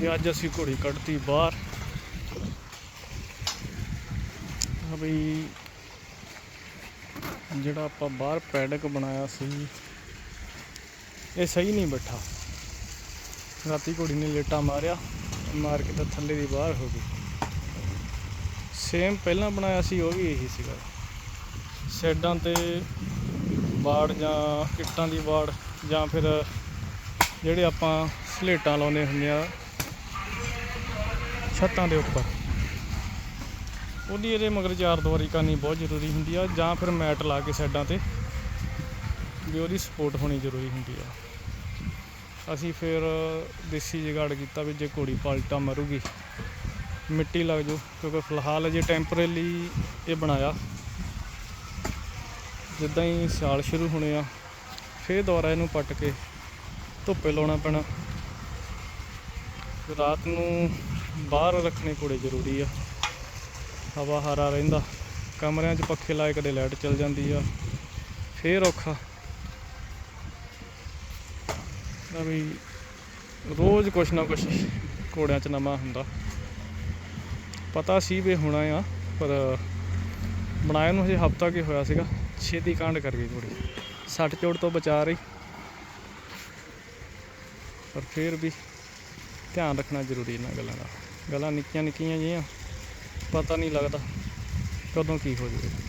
ਤੇ ਅੱਜ ਅਸੀਂ ਘੋੜੀ ਕੱਢਤੀ ਬਾਹਰ। ਆ ਬਈ, ਜਿਹੜਾ ਆਪਾਂ ਬਾਹਰ ਪੈਡਕ ਬਣਾਇਆ ਸੀ, ਇਹ ਸਹੀ ਨਹੀਂ ਬੈਠਾ। ਰਾਤੀ ਘੋੜੀ ਨੇ ਲੇਟਾ ਮਾਰਿਆ ਮਾਰ ਕੇ ਤਾਂ ਥੱਲੇ ਦੀ ਬਾਹਰ ਹੋ ਗਈ। ਸੇਮ ਪਹਿਲਾਂ ਬਣਾਇਆ ਸੀ, ਉਹ ਵੀ ਇਹੀ ਸੀਗਾ। ਸਾਈਡਾਂ ਤੇ ਵਾੜ ਜਾਂ ਇੱਟਾਂ ਦੀ ਵਾੜ ਜਾਂ ਫਿਰ ਜਿਹੜੇ ਆਪਾਂ ਸਲੇਟਾਂ ਲਾਉਂਦੇ ਹੁੰਦੇ ਆ ਛੱਤਾਂ ਦੇ ਉੱਪਰ। ਉਹਦੀ ਇਹਦੇ ਮਗਰ ਚਾਰ ਦੀਵਾਰੀ ਕਰਨੀ ਬਹੁਤ ਜ਼ਰੂਰੀ ਹੁੰਦੀ ਆ, ਜਾਂ ਫਿਰ ਮੈਟ ਲਾ ਕੇ ਸਾਈਡਾਂ ਤੇ ਵੀ ਉਹਦੀ ਸਪੋਰਟ ਹੋਣੀ ਜ਼ਰੂਰੀ ਹੁੰਦੀ ਆ। ਅਸੀਂ ਫਿਰ ਦੇਸੀ ਜਗਾੜ ਕੀਤਾ ਵੀ ਜੇ ਘੋੜੀ ਪਲਟਾ ਮਰੂਗੀ, ਮਿੱਟੀ ਲੱਗ ਜਾਊ ਕਿਉਂਕਿ ਫਿਲਹਾਲ ਅਜੇ ਟੈਂਪਰੇਰੀ ਇਹ ਬਣਾਇਆ। ਜਿੱਦਾਂ ਹੀ ਸਿਆਲ ਸ਼ੁਰੂ ਹੋਣੇ ਆ, ਫੇਰ ਦੁਬਾਰਾ ਇਹਨੂੰ ਪੱਟ ਕੇ ਧੁੱਪੇ ਲਾਉਣਾ ਪੈਣਾ। ਰਾਤ ਨੂੰ ਬਾਹਰ ਰੱਖਣੇ ਘੋੜੇ ਜ਼ਰੂਰੀ ਆ। ਹਵਾ ਹਰਾ ਰਹਿੰਦਾ। ਕਮਰਿਆਂ 'ਚ ਪੱਖੇ ਲਾਏ ਕਦੇ ਲਾਈਟ ਚਲ ਜਾਂਦੀ ਆ। ਫੇਰ ਔਖਾ। ਤਾਂ ਵੀ ਰੋਜ਼ ਕੁਛ ਨਾ ਕੁਛ ਘੋੜਿਆਂ 'ਚ ਨਵਾਂ ਹੁੰਦਾ। ਪਤਾ ਸੀ ਵੀ ਹੋਣਾ ਆ, ਪਰ ਬਣਾਇਆ ਨੂੰ ਹਜੇ ਹਫਤਾ ਕੀ ਹੋਇਆ ਸੀਗਾ। ਛੇਤੀ ਕਾਂਡ ਕਰ ਗਈ ਘੋੜੀ। ਸੱਟ ਚੋਟ ਤੋਂ ਬਚਾ ਰਹੀ। ਪਰ ਫਿਰ ਵੀ ਧਿਆਨ ਰੱਖਣਾ ਜ਼ਰੂਰੀ ਇਹਨਾਂ ਗੱਲਾਂ ਦਾ। ਗੱਲਾਂ ਨਿੱਕੀਆਂ ਨਿੱਕੀਆਂ ਜਿਹੀਆਂ, ਪਤਾ ਨਹੀਂ ਲੱਗਦਾ ਕਦੋਂ ਕੀ ਹੋ ਜਾਵੇ।